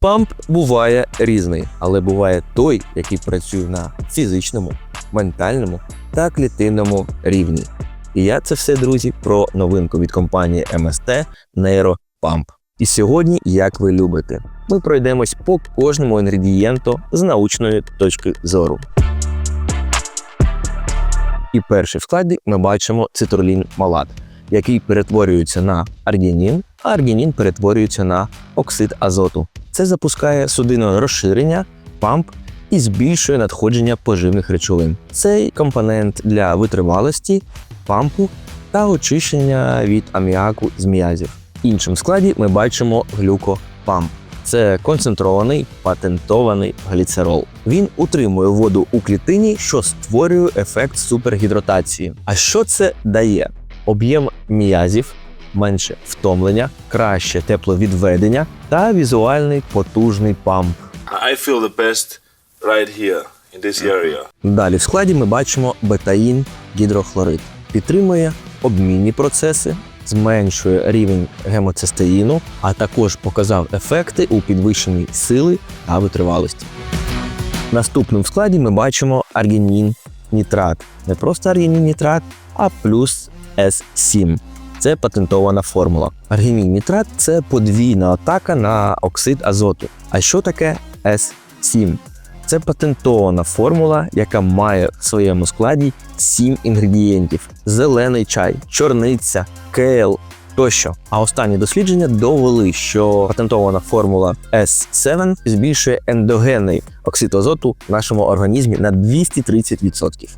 Памп буває різний, але буває той, який працює на фізичному, ментальному та клітинному рівні. І я це все, друзі, про новинку від компанії MST NeuroPump. І сьогодні, як ви любите, ми пройдемось по кожному інгредієнту з научної точки зору. І перший в складі ми бачимо цитрулін малат, який перетворюється на аргінін, а аргінін перетворюється на оксид азоту. Це запускає судинне розширення, памп і збільшує надходження поживних речовин. Цей компонент для витривалості, пампу та очищення від аміаку з м'язів. В іншому складі ми бачимо глюкопамп. Це концентрований патентований гліцерол. Він утримує воду у клітині, що створює ефект супергідротації. А що це дає? Об'єм м'язів, менше втомлення, краще тепловідведення та візуальний потужний памп. I feel the best right here in this area. Далі в складі ми бачимо бетаїн гідрохлорид. Підтримує обмінні процеси, зменшує рівень гемоцистеїну, а також показав ефекти у підвищенні сили та витривалості. Наступним в складі ми бачимо аргінін нітрат. Не просто аргінін нітрат, а плюс С7. Це патентована формула. Аргінін нітрат це подвійна атака на оксид азоту. А що таке С7? Це патентована формула, яка має в своєму складі 7 інгредієнтів: зелений чай, чорниця, кейл тощо. А останні дослідження довели, що патентована формула S7 збільшує ендогенний оксид азоту в нашому організмі на 230%.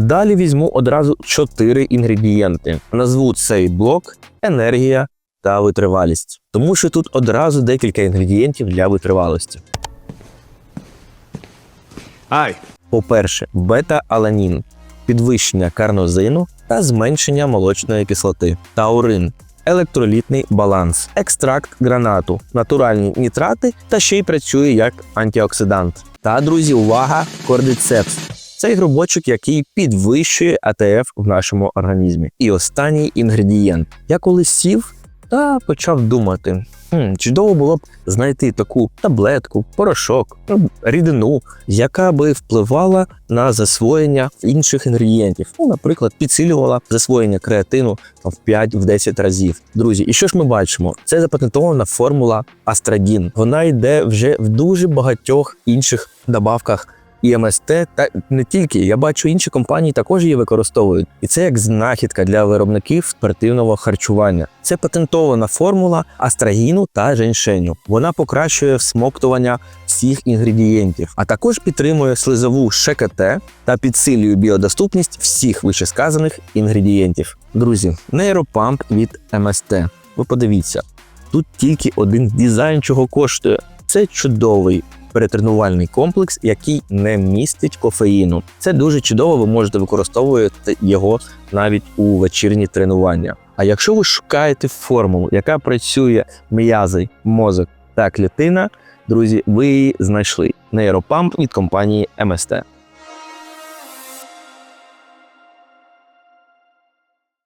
Далі візьму одразу 4 інгредієнти. Назву цей блок енергія та витривалість, тому що тут одразу декілька інгредієнтів для витривалості. Hi. По-перше, бета-аланін, підвищення карнозину та зменшення молочної кислоти, таурин, електролітний баланс, екстракт гранату, натуральні нітрати та ще й працює як антиоксидант. Та, друзі, увага! Кордицепс. Цей грибочок, який підвищує АТФ в нашому організмі. І останній інгредієнт. Я коли сів та почав думати. Хм, чудово було б знайти таку таблетку, порошок, ну, рідину, яка би впливала на засвоєння інших інгредієнтів. Ну, наприклад, підсилювала засвоєння креатину в 5-10 разів. Друзі, і що ж ми бачимо? Це запатентована формула Астрадін. Вона йде вже в дуже багатьох інших добавках. І МСТ, та не тільки я бачу, інші компанії також її використовують, і це як знахідка для виробників спортивного харчування. Це патентована формула астрагіну та женьшеню. Вона покращує всмоктування всіх інгредієнтів, а також підтримує слизову ШКТ та підсилює біодоступність всіх вищесказаних інгредієнтів. Друзі, нейропамп від МСТ. Ви подивіться, тут тільки один дизайн, чого коштує. Це чудовий перетренувальний комплекс, який не містить кофеїну. Це дуже чудово, ви можете використовувати його навіть у вечірні тренування. А якщо ви шукаєте формулу, яка працює м'язи, мозок та клітина, друзі, ви знайшли нейропамп від компанії МСТ.